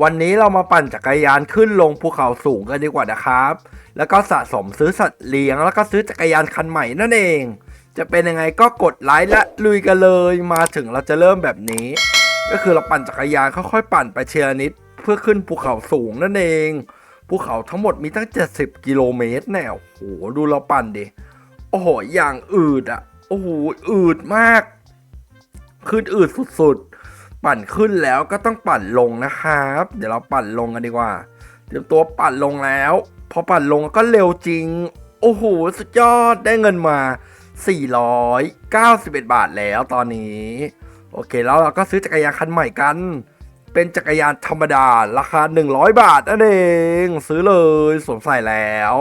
วันนี้เรามาปั่นจักรยานขึ้นลงภูเขาสูงกันดีกว่านะครับ แล้วก็สะสมซื้อสัตว์เลี้ยง แล้วก็ซื้อจักรยานคันใหม่นั่นเอง จะเป็นยังไงก็กดไลค์และลุยกันเลย มาถึงเราจะเริ่มแบบนี้ ก็คือเราปั่นจักรยานค่อยๆปั่นไปเชียนิด เพื่อขึ้นภูเขาสูงนั่นเอง ภูเขาทั้งหมดมีตั้ง 70 กิโลเมตรแน่โอ้โหดูเราปั่นดิ โอ้โห อย่างอืดอะ โอ้โห อืดมาก ขึ้นอืดสุดๆ ปั่นขึ้นแล้วก็ต้องปั่นลงนะครับ เดี๋ยวเราปั่นลงกันดีกว่า เตรียมตัวปั่นลงแล้ว พอปั่นลงก็เร็วจริง โอ้โห สุดยอดได้เงินมา 491 บาทแล้วตอนนี้ โอเคแล้วเราก็ซื้อจักรยานคันใหม่กัน เป็นจักรยานธรรมดาราคา 100 บาทนั่นเองซื้อเลยสวมใส่แล้ว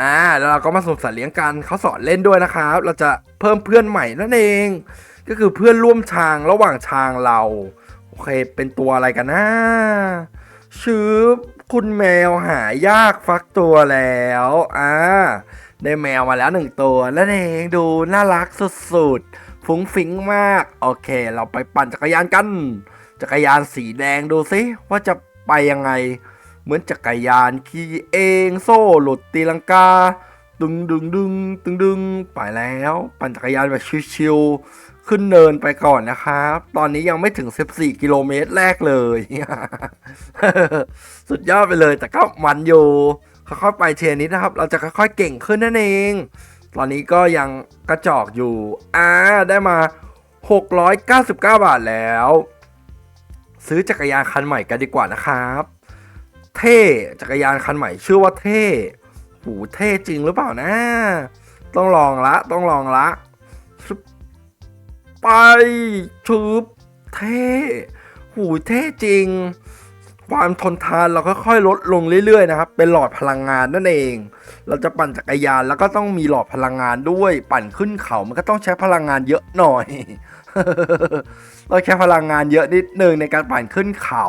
อ่าแล้วเราก็มาสวมสัตว์เลี้ยงกันเขาสอนเล่นด้วยนะครับ เราจะเพิ่มเพื่อนใหม่นั่นเอง ก็คือเพื่อนร่วมทางระหว่างทางเรา โอเค เป็นตัวอะไรกันนะชื่อคุณแมวหายากฟักตัวแล้วอ่าได้แมวมาแล้วหนึ่งตัวนั่นเองดูน่ารักสุดๆฟุ้งฟิ้งมาก โอเค เราไปปั่นจักรยานกัน จักรยานสีแดงดูซิว่าจะไปยังไง เหมือนจักรยานขี่เองโซ่หลุดตีลังกา ดึงดึงดึงดึงดึงไปแล้ว ปั่นจักรยานแบบชิวๆ ขึ้นเนินไปก่อนนะครับ ตอนนี้ยังไม่ถึง 14 กิโลเมตรแรกเลย สุดยอดไปเลย แต่ก็มันอยู่ค่อยๆไปเทียนิดนะครับ เราจะค่อยๆเก่งขึ้นนั่นเอง ตอนนี้ก็ยังกระจอกอยู่ อ่า ได้มา 699 บาทแล้ว ซื้อจักรยานคันใหม่กันดีกว่านะครับ เท่ จักรยานคันใหม่ชื่อว่าเท่ หูเท่จริงหรือเปล่านะ ต้องลองละ ต้องลองละ ไปชุบเท่หูเท่จริง ความทนทานเราก็ค่อยๆลดลงเรื่อยๆนะครับ เป็นหลอดพลังงานนั่นเอง เราจะปั่นจักรยานแล้วก็ต้องมีหลอดพลังงานด้วย ปั่นขึ้นเขามันก็ต้องใช้พลังงานเยอะหน่อยต้องใช้พลังงานเยอะนิดนึงในการปั่นขึ้นเขา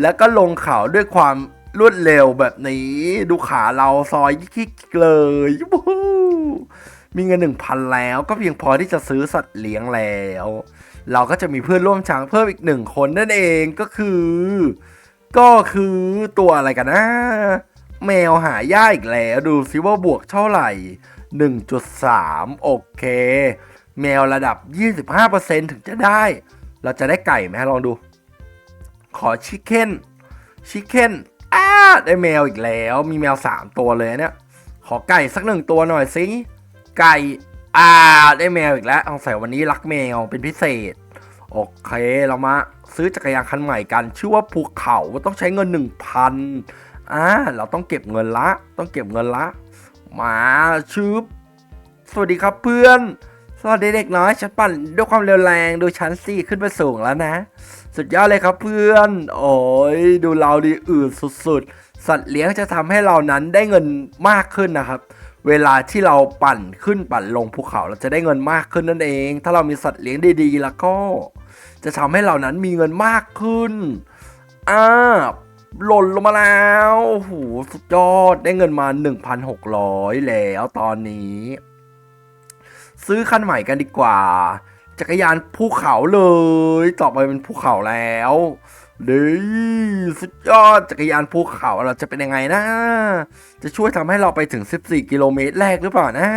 แล้วก็ลงเขาด้วยความรวดเร็วแบบนี้ ดูขาเราซอยยิกเลยวู้ฮู้ มีเงินหนึ่งพันแล้วก็เพียงพอที่จะซื้อสัตว์เลี้ยงแล้ว เราก็จะมีเพื่อนร่วมทางเพิ่มอีกหนึ่งคนนั่นเองก็คือ ก็คือตัวอะไรกันนะ แมวหายากอีกแล้วดูซิว่าบวกเท่าไหร่ 1.3 โอเค แมวระดับ 25%ถึงจะได้ เราจะได้ไก่ไหมลองดู ขอชิคเก้นชิคเก้นอ้าได้แมวอีกแล้ว มีแมว 3 ตัวเลยเนี่ยขอไก่สักหนึ่งตัวหน่อยสิ ไก่ อ่า ได้แมวอีกแล้วเอาใส่วันนี้รักแมวเป็นพิเศษ โอเค เรามาซื้อจักรยานคันใหม่กัน ชื่อว่าภูเขาต้องใช้เงิน 1,000อ่า เราต้องเก็บเงินละ ต้องเก็บเงินละ มาชืบสวัสดีครับเพื่อนสวัสดีเด็กน้อยฉันปั่นด้วยความเร็วแรงดูชั้นสี่ขึ้นไปสูงแล้วนะ สุดยอดเลยครับเพื่อน โอ้ยดูเราดีอื่นสุดๆ สัตว์เลี้ยงจะทำให้เรานั้นได้เงินมากขึ้นนะครับ เวลาที่เราปั่นขึ้นปั่นลงภูเขาเราจะได้เงินมากขึ้นนั่นเอง ถ้าเรามีสัตว์เลี้ยงดีๆ แล้วก็ จะทำให้เรานั้นมีเงินมากขึ้นอ่าหล่นลงมาแล้วโอ้โหสุดยอดได้เงินมา 1,600 แล้วตอนนี้ ซื้อคันใหม่กันดีกว่า จักรยานภูเขาเลย ต่อไปเป็นภูเขาแล้ว ด้สุดยอดจักรยานภูเขาเราจะเป็นยังไงนะ จะช่วยทำให้เราไปถึง 14 กิโลเมตรแรกหรือเปล่านะ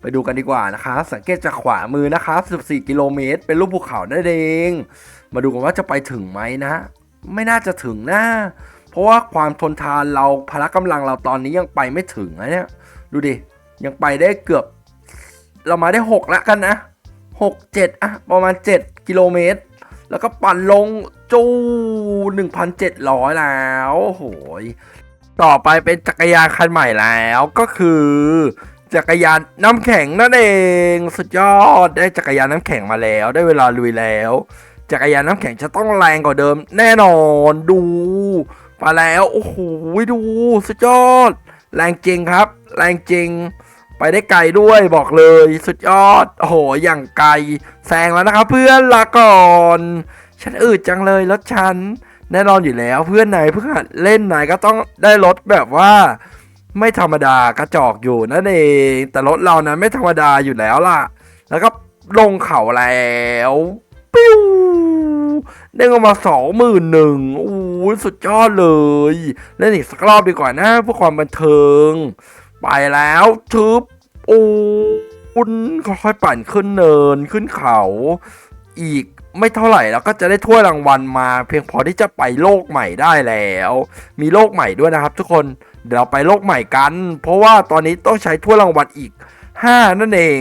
ไปดูกันดีกว่านะคะสังเกตจากขวามือนะครับ 14 กิโลเมตร เป็นรูปภูเขานั่นเอง มาดูกันว่าจะไปถึงไหมนะ ไม่น่าจะถึงนะ เพราะว่าความทนทานเราพละกำลังเราตอนนี้ยังไปไม่ถึงนะเนี่ย ดูดิ ยังไปได้เกือบ เรามาได้ 6ล้วกันนะ 6 7อะประมาณ 7 กิโลเมตร แล้วก็ปั่นลงจู1,700 แล้วโอ้โหยต่อไปเป็นจักรยานคันใหม่แล้วก็คือ จักรยานน้ำแข็งนั่นเอง สุดยอดได้จักรยานน้ำแข็งมาแล้ว ได้เวลาลุยแล้ว จักรยานน้ำแข็งจะต้องแรงกว่าเดิม แน่นอนดูไปแล้วโอ้โหดูสุดยอด แรงจริงครับ แรงจริง ไปได้ไกลด้วยบอกเลยสุดยอด โอ้โห อย่างไกล แซงแล้วนะครับเพื่อนลาก่อน ฉันอืดจังเลยรถฉัน แน่นอนอยู่แล้วเพื่อนไหนเพื่อนเล่นไหนก็ต้องได้รถแบบว่า ไม่ธรรมดากระจอกอยู่นั่นเอง แต่รถเรานั้นไม่ธรรมดาอยู่แล้วล่ะ แล้วก็ลงเขาแล้วปิ้วได้เงินมาสองหมื่นหนึ่งโอ้สุดยอดเลย เล่นอีกสักรอบดีกว่านะเพื่อความบันเทิง ไปแล้วทึบอ้คุณค่อยๆปั่นขึ้นเนินขึ้นเขา อีกไม่เท่าไหร่แล้วก็จะได้ถ้วยรางวัลมา เพียงพอที่จะไปโลกใหม่ได้แล้ว มีโลกใหม่ด้วยนะครับ ทุกคนเดี๋ยวเราไปโลกใหม่กัน เพราะว่าตอนนี้ต้องใช้ถ้วยรางวัลอีก 5 นั่นเอง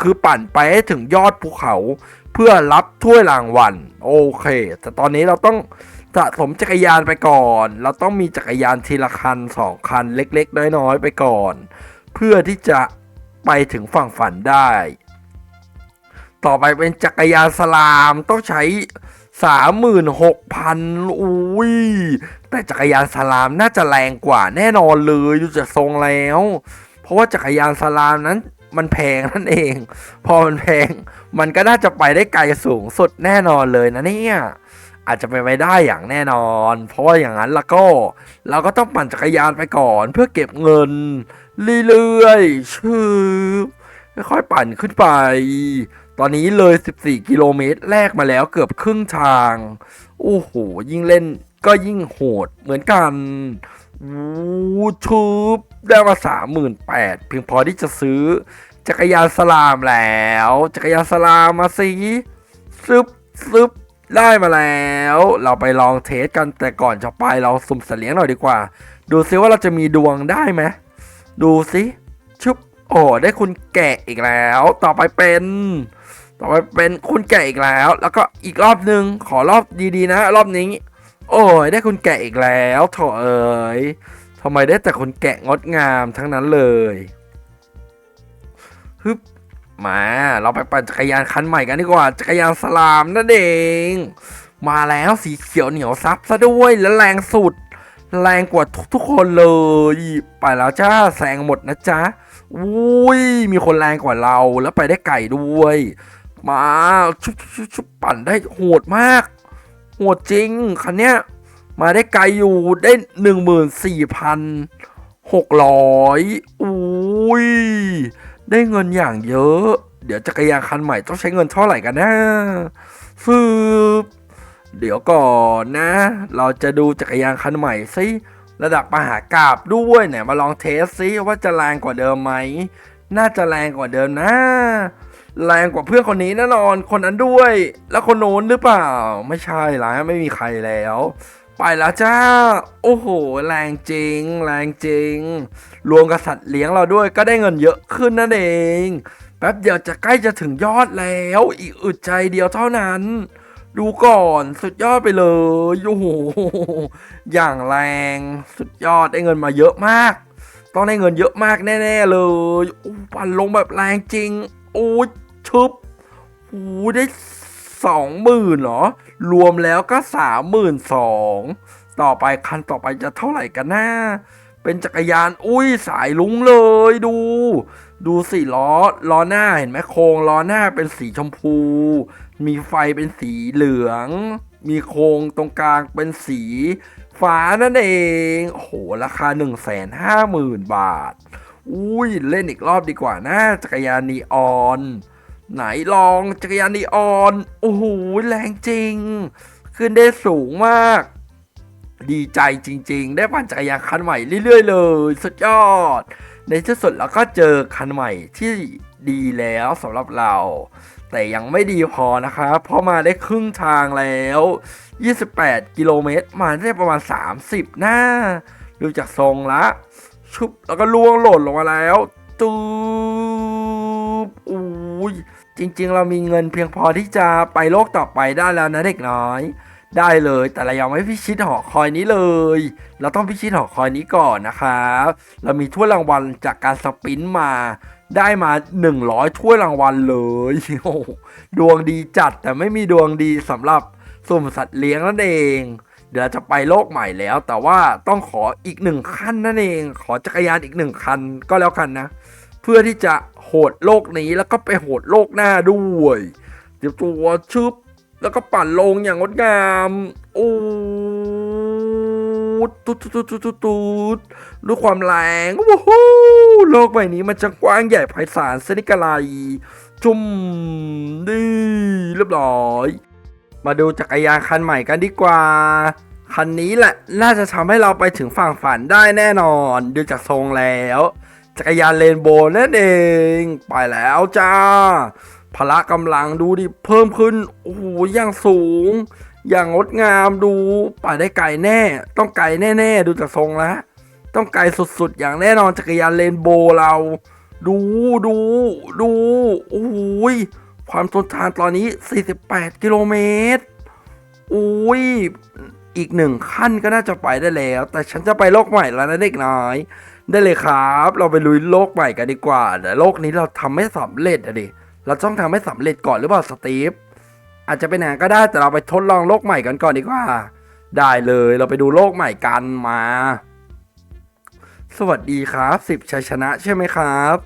คือปั่นไปให้ถึงยอดภูเขา เพื่อรับถ้วยรางวัลโอเค แต่ตอนนี้เราต้อง สะสมจักรยานไปก่อน เราต้องมีจักรยานทีละคันสองคันเล็กๆ น้อยๆ ไปก่อน เพื่อที่จะไปถึงฝั่งฝันได้ ต่อไปเป็นจักรยานสลามต้องใช้สามหมื่นหกพันอุ้ยแต่จักรยานสลามน่าจะแรงกว่าแน่นอนเลยดูจากทรงแล้ว เพราะว่าจักรยานสลามนั้นมันแพงนั่นเอง พอมันแพง มันก็น่าจะไปได้ไกลสูงสุดแน่นอนเลยนะเนี่ย อาจจะไปนไปได้อย่างแน่นอน เพราะว่าอย่างนั้นแล้วก็ เราก็ต้องปั่นจักรยานไปก่อนเพื่อเก็บเงิน เรื่อยๆชืบค่อยๆปั่นขึ้นไป ตอนนี้เลย 14 กิโลเมตรแรกมาแล้วเกือบครึ่งทาง โอ้โห ยิ่งเล่นก็ยิ่งโหดเหมือนกันวูชูบได้มา38,000เพียงพอที่จะซื้อ จักรยานสลามแล้ว จักรยานสลามมาสิซึบซึบ ได้มาแล้ว เราไปลองเทสกันแต่ก่อนจะไปเราสุ่มสัตว์เลี้ยงหน่อยดีกว่า ดูซิว่าเราจะมีดวงได้ไหมดูสิชุบโอ้ได้คุณแกะอีกแล้ว ต่อไปเป็น ต่อไปเป็นคุณแกะอีกแล้ว แล้วก็อีกรอบหนึ่งขอรอบดีๆนะ รอบนี้ โอ้ยได้คุณแกะอีกแล้วโถเอ๋ยทำไมได้แต่คนแกะงดงามทั้งนั้นเลยฮึบ มาเราไปปั่นจักรยานคันใหม่กันดีกว่า จักรยานสลามนั่นเอง มาแล้วสีเขียวเหนียวซับซะด้วยและแรงสุด แรงกว่าทุกๆคนเลย ไปแล้วจ้าแซงหมดนะจ๊ะอุ้ยมีคนแรงกว่าเราแล้วไปได้ไก่ด้วย มาชุบชุบชุบปั่นได้โหดมาก โหดจริงคันเนี้ยมาได้ไกลอยู่ได้หนึ่งหมื่นสี่พันหกร้อยอุ้ย ได้เงินอย่างเยอะ เดี๋ยวจักรยานคันใหม่ต้องใช้เงินเท่าไหร่กันนะฟืบเดี๋ยวก่อนนะ เราจะดูจักรยานคันใหม่ซิระดับมหากราบด้วยเนี่ยมาลองเทสซิว่าจะแรงกว่าเดิมไหม น่าจะแรงกว่าเดิมนะ แรงกว่าเพื่อนคนนี้แน่นอน คนนั้นด้วย แล้วคนโน้นหรือเปล่า ไม่ใช่ละไม่มีใครแล้ว ไปแล้วจ้า โอ้โห แรงจริง แรงจริง รวมกับสัตว์เลี้ยงเราด้วยก็ได้เงินเยอะขึ้นนั่นเอง แป๊บเดียวจะใกล้จะถึงยอดแล้ว อีกอึดใจเดียวเท่านั้น ดูก่อนสุดยอดไปเลย โอ้โห อย่างแรงสุดยอดได้เงินมาเยอะมาก ต้องได้เงินเยอะมากแน่ๆเลยอู้ปั่นลงแบบแรงจริง โอ้ยชึบโอ้ได้ สองหมื่นเหรอ รวมแล้วก็สามหมื่นสองต่อไปคันต่อไปจะเท่าไหร่กันนะเป็นจักรยานอุ้ยสายลุงเลยดู ดูสิล้อล้อหน้าเห็นไหมโครงล้อหน้าเป็นสีชมพู มีไฟเป็นสีเหลือง มีโครงตรงกลางเป็นสีฟ้านั่นเองโอ้โหราคา 1 5 0 0 0 0 บาท อุ้ยเล่นอีกรอบดีกว่านะจักรยานนีออน ไหนลองจักรยานนีออน โอ้โห แรงจริง ขึ้นได้สูงมาก ดีใจจริง ๆ ได้ปั่นจักรยานคันใหม่เรื่อย ๆ เลย สุดยอด ในที่สุดเราก็เจอคันใหม่ที่ดีแล้วสำหรับเรา แต่ยังไม่ดีพอนะครับ เพราะมาได้ครึ่งทางแล้ว 28 กิโลเมตร มาได้ประมาณ 30 หน้า ดูจากทรงละ ชุบแล้วก็ล่วงหล่นลงมาแล้ว ตูบอุ้ย จริงๆ เรามีเงินเพียงพอที่จะไปโลกต่อไปได้แล้วนะเด็กน้อย ได้เลยแต่เรายังไม่พิชิตหอคอยนี้เลย เราต้องพิชิตหอคอยนี้ก่อนนะครับเรามีถ้วยรางวัลจากการสปินมา ได้มา 100 ถ้วยรางวัลเลยโอ้ดวงดีจัดแต่ไม่มีดวงดีสำหรับสุ่มสัตว์เลี้ยงนั่นเอง เดี๋ยวจะไปโลกใหม่แล้ว แต่ว่าต้องขออีกหนึ่งขั้นนั่นเอง ขอจักรยานอีกหนึ่งคันก็แล้วกันนะ เพื่อที่จะ โหดโลกนี้แล้วก็ไปโหดโลกหน้าด้วยเดี๋ยวตัวชึบแล้วก็ปั่นลงอย่างงดงามโอ้ตุ๊ดตุ๊ดตุ๊ดตุ๊ดตุ๊ดด้วยความแรงว้าวโลกใบนี้มันจะกว้างใหญ่ไพศาลสนิกะไลจุ่มนี่เรียบร้อย มาดูจักรยานคันใหม่กันดีกว่า คันนี้แหละ น่าจะทำให้เราไปถึงฝั่งฝันได้แน่นอน ดูจากทรงแล้ว จักรยานเลนโบว์นั่นเอง ไปแล้วจ้า พละกำลังดูดิ เพิ่มขึ้น โอ้โหอย่างสูง อย่างงดงามดู ไปได้ไกลแน่ ต้องไกลแน่ๆ ดูจากทรงแล้ว ต้องไกลสุดๆ อย่างแน่นอนจักรยานเลนโบว์เรา ดูดูดูโอ้ยความทนทานตอนนี้ 48 กิโลเมตรอุ้ยอีกหนึ่งขั้นก็น่าจะไปได้แล้ว แต่ฉันจะไปโลกใหม่แล้วนะเด็กน้อย ได้เลยครับ เราไปลุยโลกใหม่กันดีกว่าแต่โลกนี้เราทำไม่สำเร็จอะดิเราต้องทำให้สำเร็จก่อนหรือเปล่าสตีฟอาจจะเป็นอย่างนั้นก็ได้แต่เราไปทดลองโลกใหม่กันก่อนดีกว่า ได้เลยเราไปดูโลกใหม่กันมา สวัสดีครับสิบชัยชนะใช่ไหมครับ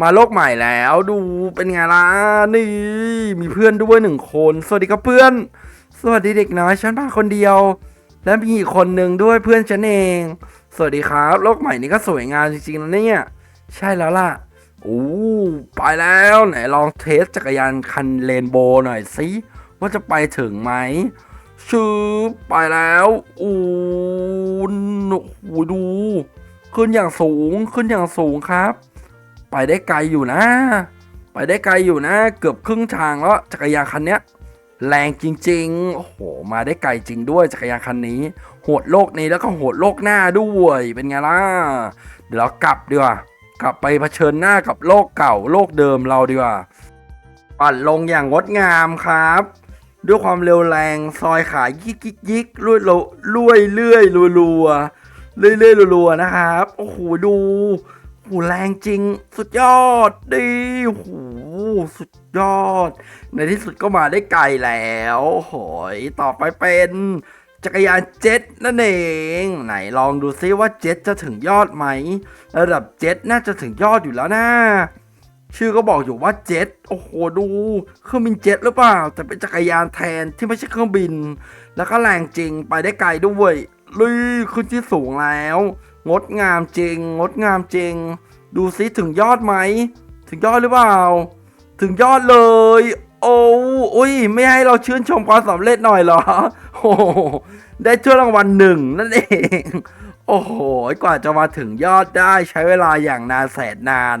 มาโลกใหม่แล้วดูเป็นไงล่ะนี่ มีเพื่อนด้วยหนึ่งคน สวัสดีครับเพื่อน สวัสดีเด็กน้อยฉันมาคนเดียว และมีอีกคนหนึ่งด้วยเพื่อนฉันเอง สวัสดีครับ โลกใหม่นี้ก็สวยงามจริงๆนะเนี่ย ใช่แล้วล่ะโอ้ไปแล้วไหนลองเทสจักรยานคันเรนโบว์หน่อยสิว่าจะไปถึงไหมชืบไปแล้วอู้โอ้ดู ขึ้นอย่างสูงขึ้นอย่างสูงครับ ไปได้ไกลอยู่นะ ไปได้ไกลอยู่นะ เกือบครึ่งทางแล้วจักรยานคันเนี้ย แรงจริงๆ โอ้โห มาได้ไกลจริงด้วยจักรยานคันนี้ โหดโลกนี้แล้วก็โหดโลกหน้าด้วย เป็นไงล่ะ เดี๋ยวเรากลับดีกว่า กลับไปเผชิญหน้ากับโลกเก่าโลกเดิมเราดีกว่า ปั่นลงอย่างงดงามครับ ด้วยความเร็วแรงซอยขายิกยิกยิกลุยลุยเลื่อยรัวรัวเลื่อยเลื่อยรัวๆนะครับ โอ้โห ดู หแรงจริง สุดยอดดีโอ้โหสุดยอด ในที่สุดก็มาได้ไกลแล้วโหยต่อไปเป็นจักรยานเจ็ตนั่นเอง ไหนลองดูซิว่าเจ็ตจะถึงยอดไหม ระดับเจ็ตน่าจะถึงยอดอยู่แล้วนะชื่อก็บอกอยู่ว่าเจ็ตโอ้โหดูเครื่องบินเจ็ตหรือเปล่า แต่เป็นจักรยานแทนที่ไม่ใช่เครื่องบิน แล้วก็แรงจริงไปได้ไกลด้วยลุยขึ้นที่สูงแล้ว งดงามจริง งดงามจริง ดูซิถึงยอดไหม ถึงยอดหรือเปล่า ถึงยอดเลย โอ้อุ้ย ไม่ให้เราชื่นชมความสำเร็จหน่อยเหรอ โอ้โหได้ถ้วยรางวัลหนึ่งนั่นเอง โอ้โห กว่าจะมาถึงยอดได้ใช้เวลาอย่างนานแสนนาน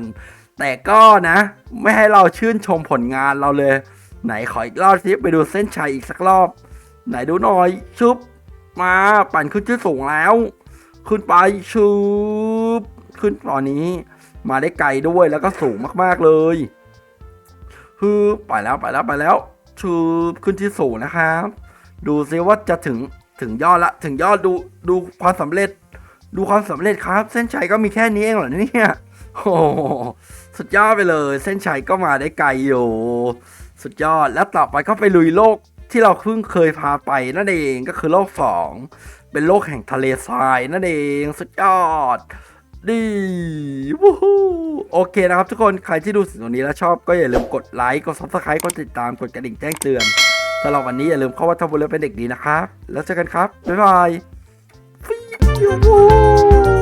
แต่ก็นะ ไม่ให้เราชื่นชมผลงานเราเลย ไหนขออีกรอบสิไปดูเส้นชัยอีกสักรอบ ไหนดูหน่อยชุบ มาปั่นขึ้นที่อสูงแล้ว ขึ้นไปชุบขึ้นตอนนี้ มาได้ไกลด้วยแล้วก็สูงมากๆเลยฮือไปแล้วไปแล้วไปแล้วชุบขึ้นที่สูงนะครับ ดูซิว่าจะถึงถึงยอดละถึงยอดดูดูความสำเร็จ ดูความสำเร็จครับ เส้นชัยก็มีแค่นี้เองเหรอเนี่ยโอ้โหสุดยอดไปเลย เส้นชัยก็มาได้ไกลอยู่ สุดยอดแล้วต่อไปก็ไปลุยโลกที่เราเพิ่งเคยพาไปนั่นเองก็คือโลกสอง เป็นโลกแห่งทะเลทรายนั่นเองสุดยอดดีวู้ฮู้โอเคนะครับทุกคนใครที่ดูสิ่งตรงนี้แล้วชอบก็อย่าลืมกดไลค์กด subscribe กดติดตามกดกระดิ่งแจ้งเตือนสำหรับวันนี้อย่าลืมเข้าวัดทำบุญแล้วเป็นเด็กดีนะครับ แล้วเจอกันครับ บ๊ายบายฟิว